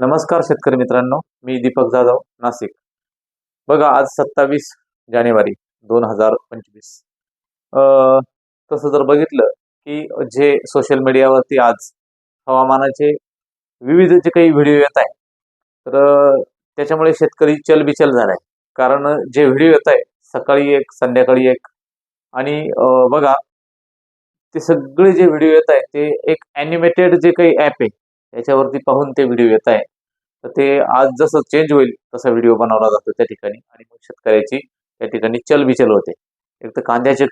नमस्कार शेतकरी मित्रांनो मी दीपक जाधव नाशिक. बघा आज सत्तावीस जानेवारी दोन हजार पंचवीस. तसं जर बघितलं की जे सोशल मीडियावरती आज हवामानाचे विविध जे काही व्हिडिओ येत आहे तर त्याच्यामुळे शेतकरी चलबिचल झाला आहे कारण जे व्हिडिओ येत आहे सकाळी एक संध्याकाळी एक आणि बघा ते सगळे जे व्हिडिओ येत आहे ते एक ॲनिमेटेड जे काही ॲप आहे त्याच्यावरती पाहून ते व्हिडिओ येत आहे. तर ते आज जसं चेंज होईल तसा व्हिडिओ बनवला जातो त्या ठिकाणी. आणि मग शेतकऱ्याची त्या ठिकाणी चलबिचल होते. एक तर कांद्याचे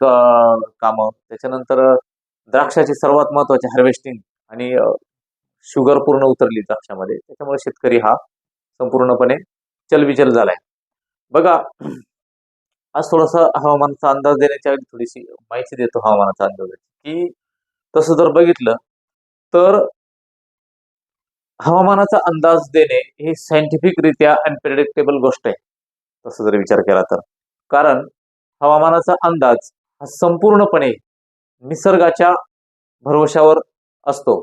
कामं त्याच्यानंतर द्राक्षाची सर्वात महत्त्वाची हार्वेस्टिंग आणि शुगर पूर्ण उतरली द्राक्षामध्ये. त्याच्यामुळे शेतकरी हा संपूर्णपणे चलबिचल झालाय. बघा आज थोडासा हवामानाचा अंदाज देण्याच्या आधी थोडीशी माहिती देतो हवामानाचा अंदाज. की तसं जर बघितलं तर हवामानाचा अंदाज देणे ही सायंटिफिकरित्या अनप्रेडिक्टेबल गोष्ट आहे. तसं जर विचार केला तर. कारण हवामानाचा अंदाज हा संपूर्णपणे निसर्गाच्या भरवशावर असतो.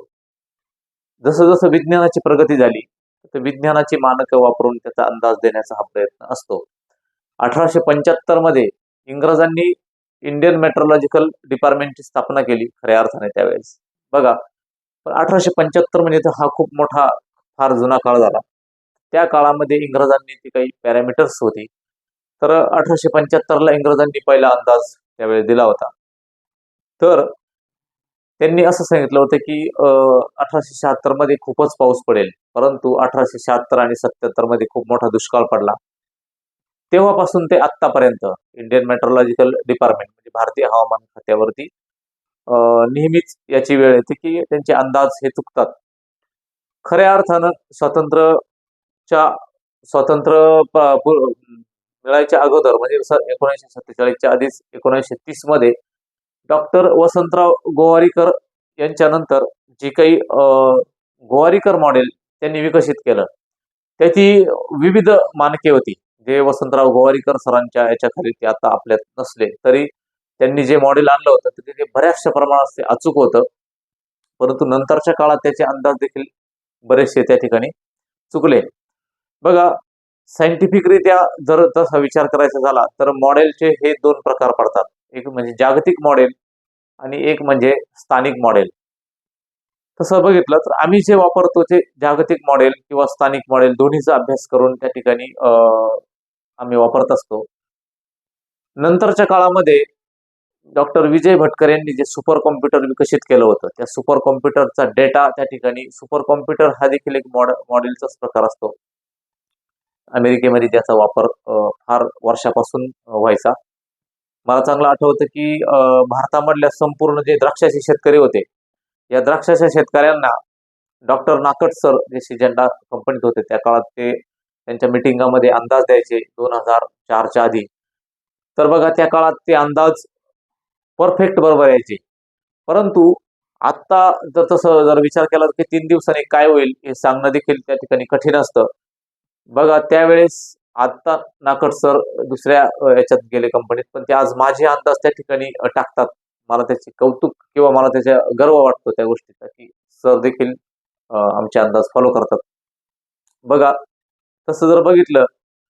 जसं जसं विज्ञानाची प्रगती झाली तर विज्ञानाची मानकं वापरून त्याचा अंदाज देण्याचा हा प्रयत्न असतो. अठराशे पंच्याहत्तरमध्ये इंग्रजांनी इंडियन मेट्रोलॉजिकल डिपार्टमेंटची स्थापना केली खऱ्या अर्थाने त्यावेळेस. बघा पण अठराशे पंच्याहत्तर म्हणजे तर हा खूप मोठा फार जुना काळ झाला. त्या काळामध्ये इंग्रजांनी ती काही पॅरामीटर्स होती. तर अठराशे पंच्याहत्तरला इंग्रजांनी पहिला अंदाज त्यावेळी दिला होता. तर त्यांनी असं सांगितलं होतं की अठराशे शहात्तरमध्ये खूपच पाऊस पडेल. परंतु अठराशे शहात्तर आणि सत्याहत्तरमध्ये खूप मोठा दुष्काळ पडला. तेव्हापासून ते आत्तापर्यंत इंडियन मेट्रोलॉजिकल डिपार्टमेंट म्हणजे भारतीय हवामान खात्यावरती नेहमीच याची वेळ येते की त्यांचे अंदाज हे चुकतात. खऱ्या अर्थानं स्वातंत्र्यच्या स्वातंत्र्य मिळायच्या अगोदर म्हणजे एकोणीसशे सत्तेचाळीसच्या आधीच एकोणीसशे तीसमध्ये डॉक्टर वसंतराव गोवारीकर यांच्यानंतर जे काही अं, गोवारीकर मॉडेल त्यांनी विकसित केलं. त्याची विविध मानके होती. जे वसंतराव गोवारीकर सरांच्या याच्याखाली ते आता आपल्यात नसले तरी त्यांनी जे मॉडेल आणलं होतं ते ते बऱ्याचशा प्रमाणात ते अचूक होतं. परंतु नंतरच्या काळात त्याचे अंदाज देखील बरेचसे त्या ठिकाणी चुकले. बघा सायंटिफिकरित्या जर तसा विचार करायचा झाला तर मॉडेलचे हे दोन प्रकार पडतात. एक म्हणजे जागतिक मॉडेल आणि एक म्हणजे स्थानिक मॉडेल तसं बघितलं तर आम्ही जे वापरतो ते जागतिक मॉडेल किंवा स्थानिक मॉडेल दोन्हीचा अभ्यास करून त्या ठिकाणी अं, आम्ही वापरत असतो. नंतरच्या काळामध्ये डॉक्टर विजय भटकर यांनी जे सुपर कॉम्प्युटर विकसित केलं होतं त्या सुपर कॉम्प्युटरचा डेटा त्या ठिकाणी सुपर कॉम्प्युटर हा देखील एक मॉड मॉडेलचाच प्रकार असतो. अमेरिकेमध्ये त्याचा वापर फार वर्षापासून व्हायचा. मला चांगलं आठवतं की भारतामधल्या संपूर्ण जे द्राक्षाचे शेतकरी होते या द्राक्षाच्या शेतकऱ्यांना डॉक्टर नाकट सर जे सिजेंडा कंपनीत होते त्या काळात ते त्यांच्या मिटिंगामध्ये अंदाज द्यायचे दोन हजार चारच्या आधी. तर बघा त्या काळात ते अंदाज परफेक्ट बरोबर यायचे. परंतु आत्ता जर तसं जर विचार केला की तीन दिवसांनी काय होईल हे सांगणं देखील त्या ठिकाणी कठीण असतं. बघा त्यावेळेस आत्ता नाकट सर दुसऱ्या याच्यात गेले कंपनीत पण ते आज माझे अंदाज त्या ठिकाणी टाकतात. मला त्याचे कौतुक किंवा मला त्याचा गर्व वाटतो त्या गोष्टीचा की सर देखील आमचे अंदाज फॉलो करतात. बघा तसं जर बघितलं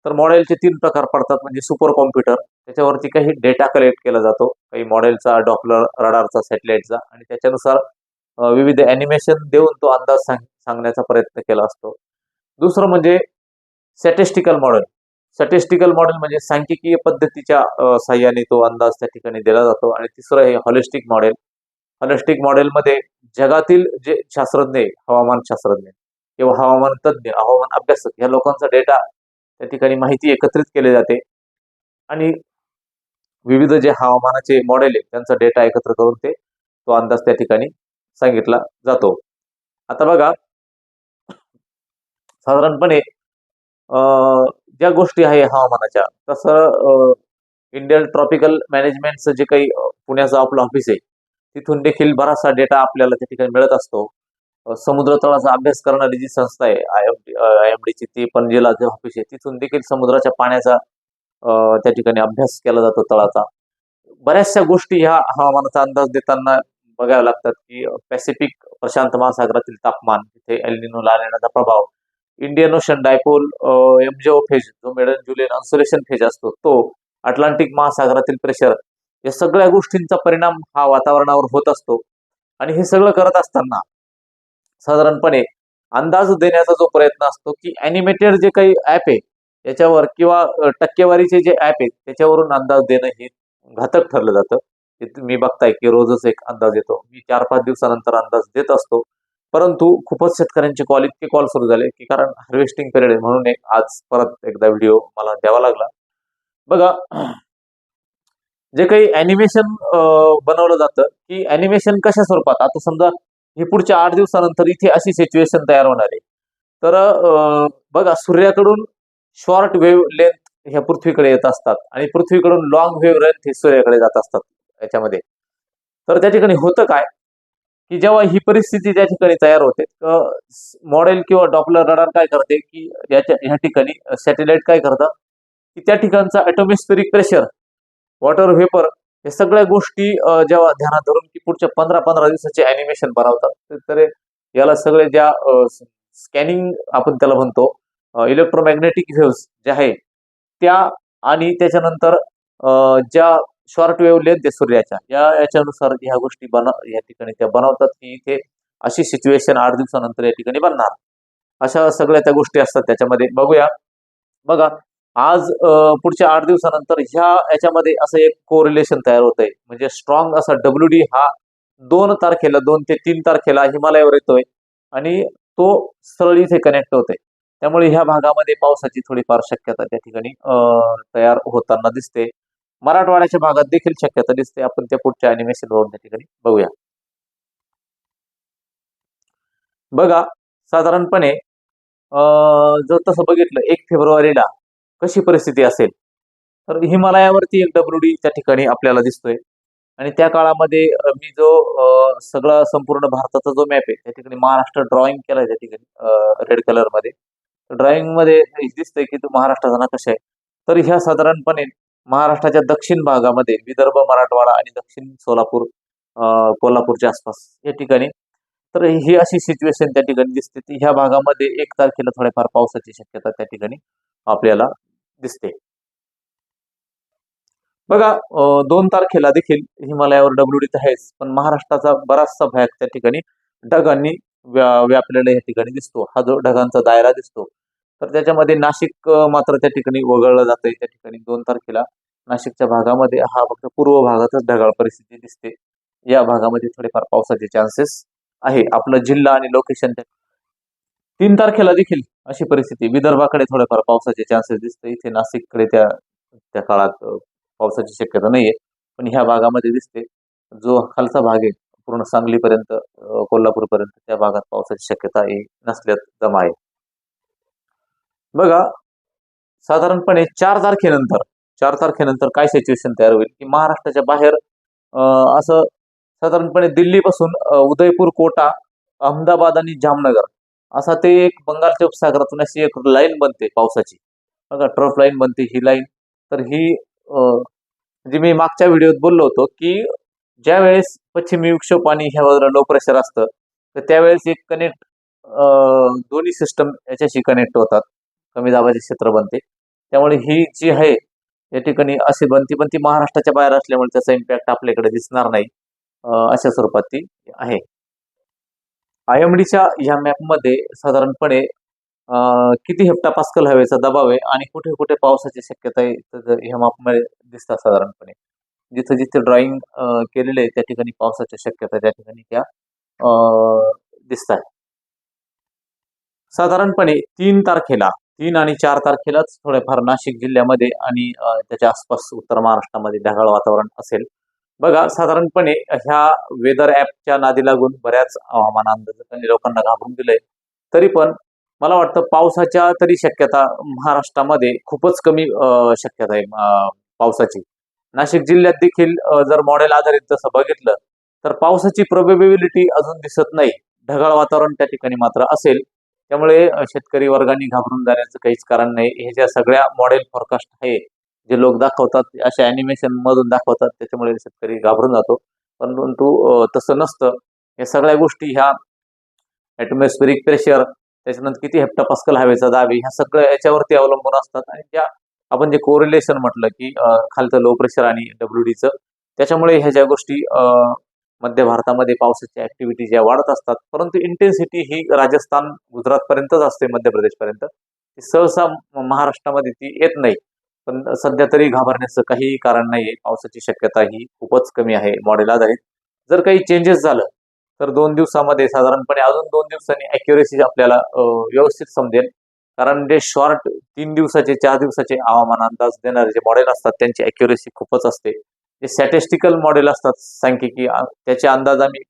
तर मॉडेलचे तीन प्रकार पडतात म्हणजे सुपर कॉम्प्युटर त्याच्यावरती काही डेटा कलेक्ट केला जातो. काही मॉडेलचा डॉपलर रडारचा सॅटेलाइटचा आणि त्याच्यानुसार विविध ॲनिमेशन देऊन तो अंदाज सांग सांगण्याचा प्रयत्न केला असतो. दुसरं म्हणजे स्टॅटिस्टिकल मॉडेल स्टॅटिस्टिकल मॉडेल म्हणजे सांख्यिकीय पद्धतीच्या सहाय्याने साह्याने तो अंदाज त्या ठिकाणी दिला जातो. आणि तिसरं हे हॉलिस्टिक मॉडेल हॉलिस्टिक मॉडेलमध्ये जगातील जे शास्त्रज्ञ हवामान शास्त्रज्ञ किंवा हवामान तज्ज्ञ हवामान अभ्यासक या लोकांचा डेटा त्या ठिकाणी माहिती एकत्रित केली जाते. आणि विविध जे हवामानाचे मॉडेल आहे त्यांचा डेटा एकत्र करून ते तो अंदाज त्या ठिकाणी सांगितला जातो. आता बघा साधारणपणे ज्या गोष्टी आहे हवामानाच्या तसं इंडियन ट्रॉपिकल मॅनेजमेंटचं जे काही पुण्याचं आपलं ऑफिस आहे तिथून देखील बराचसा डेटा आपल्याला त्या ठिकाणी मिळत असतो. समुद्रतळाचा समुद्र तळाचा अभ्यास करणारी जी संस्था आहे आय एम आय एम डीची ती पणजीला जे ऑफिस आहे तिथून देखील समुद्राच्या पाण्याचा त्या ठिकाणी अभ्यास केला जातो तळाचा. बऱ्याचशा गोष्टी ह्या हवामानाचा अंदाज देताना बघाव्या लागतात की पॅसिफिक प्रशांत महासागरातील तापमान तिथे एल्निनो ला प्रभाव Indian Ocean dipole MJO phase जो मेडन जुलियन अन्सुलेशन फेज असतो तो अटलांटिक महासागरातील प्रेशर या सगळ्या गोष्टींचा परिणाम हा वातावरणावर होत असतो. आणि हे सगळं करत असताना साधारणपणे अंदाज देण्याचा जो प्रयत्न असतो की अॅनिमेटेड जे काही ॲप आहे याच्यावर किंवा टक्केवारीचे जे ॲप आहेत त्याच्यावरून अंदाज देणं हे घातक ठरलं जातं. मी बघताय की रोजच एक अंदाज येतो. मी चार पाच दिवसानंतर अंदाज देत असतो. परंतु खूपच शेतकऱ्यांचे कॉल इतके कॉल सुरू झाले की कारण हार्वेस्टिंग पिरियड आहे म्हणून एक आज परत एकदा व्हिडिओ मला द्यावा लागला. बघा जे काही अॅनिमेशन बनवलं जातं की अॅनिमेशन कशा स्वरूपात? आता समजा हे पुढच्या आठ दिवसानंतर इथे अशी सिच्युएशन तयार होणार आहे. तर बघा सूर्याकडून शॉर्ट वेव्ह लेंथ ह्या पृथ्वीकडे येत असतात आणि पृथ्वीकडून लॉंग वेव्ह लेंथ हे सूर्याकडे जात असतात याच्यामध्ये. तर त्या ठिकाणी होतं काय? की जेव्हा ही परिस्थिती त्या ठिकाणी तयार होते मॉडेल किंवा डॉपलर रडार काय करते की याच्या ह्या ठिकाणी सॅटेलाइट काय करतात की त्या ठिकाणचा ॲटोमिस्फेरिक प्रेशर वॉटर व्हेपर हे सगळ्या गोष्टी जेव्हा ध्यानात धरून की पुढच्या पंधरा पंधरा दिवसाचे अॅनिमेशन बनवतात तर याला सगळे ज्या स्कॅनिंग आपण त्याला म्हणतो इलेक्ट्रोमॅग्नेटिक व्हेव्स जे आहे त्या आणि त्याच्यानंतर अ, ज्या शॉर्ट वेव्ह लेंथ आहे सूर्याच्या या याच्यानुसार ह्या गोष्टी बन या ठिकाणी त्या बनवतात की इथे अशी सिच्युएशन आठ दिवसानंतर या ठिकाणी बनणार. अशा सगळ्या त्या गोष्टी असतात त्याच्यामध्ये. बघूया. बघा आज पुढच्या आठ दिवसानंतर ह्या याच्यामध्ये असं एक कोरिलेशन तयार होत आहे म्हणजे स्ट्रॉंग असा डब्ल्यू डी हा दोन तारखेला दोन ते तीन तारखेला हिमालयावर येतोय आणि तो सरळ इथे कनेक्ट होतोय. त्यामुळे ह्या भागामध्ये पावसाची थोडीफार शक्यता त्या ठिकाणी तयार होताना दिसते. मराठवाड्याच्या भागात देखील शक्यता दिसते. आपण त्या पुढच्या अॅनिमेशन वरून त्या ठिकाणी बघूया. बघा साधारणपणे जर तसं बघितलं एक फेब्रुवारीला कशी परिस्थिती असेल तर हिमालयावरती एक डब्ल्यू डी त्या ठिकाणी आपल्याला दिसतोय. आणि त्या काळामध्ये मी जो सगळा संपूर्ण भारताचा जो मॅप आहे त्या ठिकाणी महाराष्ट्र ड्रॉइंग केलाय त्या ठिकाणी रेड कलरमध्ये. ड्रॉइंगमध्ये दिसतंय की तो महाराष्ट्राचा नकाशा आहे. तर ह्या साधारणपणे महाराष्ट्राच्या दक्षिण भागामध्ये विदर्भ मराठवाडा आणि दक्षिण सोलापूर कोल्हापूरच्या आसपास या ठिकाणी. तर ही अशी सिच्युएशन त्या ठिकाणी दिसते. ती ह्या भागामध्ये एक तारखेला थोड्याफार पावसाची शक्यता त्या ठिकाणी आपल्याला दिसते. बघा दोन तारखेला देखील हिमालयावर डब्ल्यू डी आहेच. पण महाराष्ट्राचा बराचसा भाग त्या ठिकाणी ढगांनी व्यापलेला या ठिकाणी दिसतो. हा जो ढगांचा दायरा दिसतो. तर त्याच्यामध्ये नाशिक मात्र त्या ठिकाणी वगळलं जातं त्या ठिकाणी दोन तारखेला नाशिकच्या भागामध्ये हा फक्त पूर्व भागातच ढगाळ परिस्थिती दिसते. या भागामध्ये थोडेफार पावसाचे चान्सेस आहे. आपला जिल्हा आणि लोकेशन तीन तारखेला देखील अशी परिस्थिती. विदर्भाकडे थोडेफार पावसाचे चान्सेस दिसते. इथे नाशिककडे त्या त्या काळात पावसाची शक्यता नाहीये. पण ह्या भागामध्ये दिसते. जो खालचा भाग आहे पूर्ण सांगलीपर्यंत कोल्हापूरपर्यंत त्या भागात पावसाची शक्यता ही नसल्यात जमा आहे बघा साधारणपणे चार तारखेनंतर चार तारखेनंतर काय सिच्युएशन तयार होईल की महाराष्ट्राच्या बाहेर असं साधारणपणे दिल्लीपासून उदयपूर कोटा अहमदाबाद आणि जामनगर असा ते एक बंगालच्या उपसागरातून अशी एक लाईन बनते पावसाची. बघा ट्रफ लाईन बनते ही लाईन. तर ही जी मी मागच्या व्हिडिओत बोललो होतो की ज्या वेळेस पश्चिमी विक्षोभ आणि ह्यावर लो प्रेशर असतं तर त्यावेळेस एक कनेक्ट दोन्ही सिस्टम याच्याशी कनेक्ट होतात. कमी दाबाचे क्षेत्र बनते. त्यामुळे ही जी आहे या ठिकाणी अशी बनती पण ती महाराष्ट्राच्या बाहेर असल्यामुळे त्याचा इम्पॅक्ट आपल्याकडे दिसणार नाही अशा स्वरूपात ती आहे. आय एम डीच्या ह्या मॅपमध्ये साधारणपणे किती हेप्टा पास्कल हवेचा दबाव आहे आणि कुठे कुठे पावसाची शक्यता आहे तर ह्या मॅपमध्ये दिसतात साधारणपणे. जिथे जिथे ड्रॉइंग केलेले आहे त्या ठिकाणी पावसाच्या शक्यता त्या ठिकाणी त्या दिसतात. साधारणपणे तीन तारखेला तीन आणि चार तारखेलाच थोडेफार नाशिक जिल्ह्यामध्ये आणि त्याच्या आसपास उत्तर महाराष्ट्रामध्ये ढगाळ वातावरण असेल. बघा साधारणपणे ह्या वेदर ॲपच्या नादी लागून बऱ्याच हवामान अंदाजांनी लोकांना घाबरून दिलंय. तरी पण मला वाटतं पावसाच्या तरी शक्यता महाराष्ट्रामध्ये खूपच कमी शक्यता आहे पावसाची. नाशिक जिल्ह्यात देखील जर मॉडेल आधारित जसं बघितलं तर पावसाची प्रोबेबिलिटी अजून दिसत नाही. ढगाळ वातावरण त्या ठिकाणी मात्र असेल. त्यामुळे शेतकरी वर्गांनी घाबरून जाण्याचं काहीच कारण नाही. हे ज्या सगळ्या मॉडेल फॉरकास्ट आहे जे लोक दाखवतात अशा अॅनिमेशन मधून दाखवतात त्याच्यामुळे शेतकरी घाबरून जातो. परंतु तसं नसतं. या सगळ्या गोष्टी ह्या ॲटमॉस्फेरिक प्रेशर त्याच्यानंतर किती हेप्टापास्कल हवेचा दावे ह्या सगळं याच्यावरती अवलंबून असतात. आणि ज्या आपण जे कोरिलेशन म्हटलं की खालचं लो प्रेशर आणि डब्ल्यू डीचं त्याच्यामुळे ह्या ज्या गोष्टी मध्य भारतामध्ये पावसाच्या ऍक्टिव्हिटी ज्या वाढत असतात परंतु इंटेन्सिटी ही राजस्थान गुजरातपर्यंतच असते मध्य प्रदेशपर्यंत. ती सहसा महाराष्ट्रामध्ये ती येत नाही. पण सध्या तरी घाबरण्याचं काहीही कारण नाहीये. पावसाची शक्यता ही खूपच कमी आहे मॉडेल आधारित. जर काही चेंजेस झालं तर दोन दिवसामध्ये साधारणपणे अजून दोन दिवसांनी अॅक्युरेसी आपल्याला व्यवस्थित समजेल. कारण जे शॉर्ट तीन दिवसाचे चार दिवसाचे हवामान अंदाज देणारे जे मॉडेल असतात त्यांची अॅक्युरेसी खूपच असते. जे स्टॅटिस्टिकल मॉडेल असतात सांख्यिकी त्याचे अंदाज आम्ही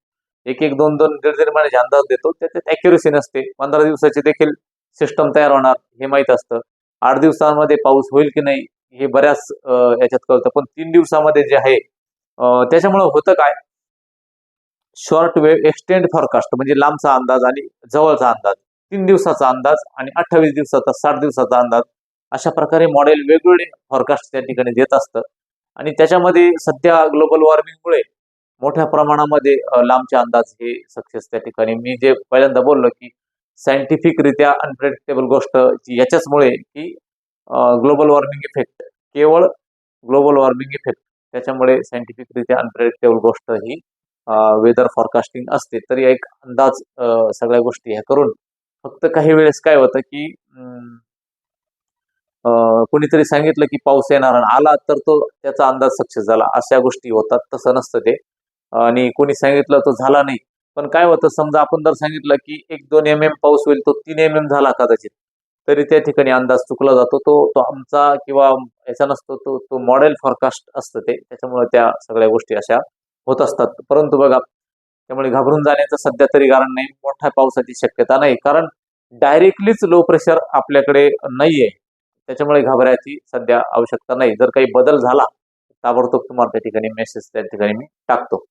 एक एक दोन दोन दीड दीड महिन्याचे अंदाज देतो. त्याच्यात अॅक्युरेसी नसते. पंधरा दिवसाचे देखील सिस्टम तयार होणार हे माहीत असतं. आठ दिवसांमध्ये पाऊस होईल की नाही हे बऱ्याच याच्यात कळतं. पण तीन दिवसामध्ये जे आहे त्याच्यामुळे त्याच्यामुळं होतं काय? शॉर्ट वेव्ह एक्सटेंड फॉरकास्ट म्हणजे लांबचा अंदाज आणि जवळचा अंदाज. तीन दिवसाचा अंदाज आणि अठ्ठावीस दिवसाचा साठ दिवसाचा अंदाज अशा प्रकारे मॉडेल वेगवेगळे फॉरकास्ट त्या ठिकाणी देत असतं. आणि त्याच्यामध्ये सध्या ग्लोबल वॉर्मिंगमुळे मोठ्या प्रमाणामध्ये लांबचे अंदाज हे सक्सेस त्या ठिकाणी. मी जे पहिल्यांदा बोललो की सायंटिफिकरित्या अनप्रेडिक्टेबल गोष्ट याच्याचमुळे की ग्लोबल वॉर्मिंग इफेक्ट केवळ ग्लोबल वॉर्मिंग इफेक्ट त्याच्यामुळे सायंटिफिकरित्या अनप्रेडिक्टेबल गोष्ट ही वेदर फॉरकास्टिंग असते. तरी एक अंदाज सगळ्या गोष्टी ह्या करून फक्त काही वेळेस काय होतं की कुणीतरी कोणीतरी सांगितलं की पाऊस येणार आणि आला तर तो त्याचा अंदाज सक्सेस झाला. अशा गोष्टी होतात. तसं नसतं ते. आणि कोणी सांगितलं तो झाला नाही. पण काय होतं समजा आपण जर सांगितलं की एक दोन एम एम पाऊस होईल तो तीन एम एम झाला कदाचित तरी त्या ठिकाणी अंदाज चुकला जातो. तो तो आमचा किंवा याचा नसतो तो तो मॉडेल फॉरकास्ट असतं ते. त्याच्यामुळे त्या सगळ्या गोष्टी अशा होत असतात. परंतु बघा त्यामुळे घाबरून जाण्याचं सध्या तरी कारण नाही. मोठ्या पावसाची शक्यता नाही. कारण डायरेक्टलीच लो प्रेशर आपल्याकडे नाहीये. त्याच्यामुळे घाबरायची सध्या आवश्यकता नाही. जर काही बदल झाला ताबडतोब तुम्हाला त्या ठिकाणी मेसेज त्या ठिकाणी मी टाकतो.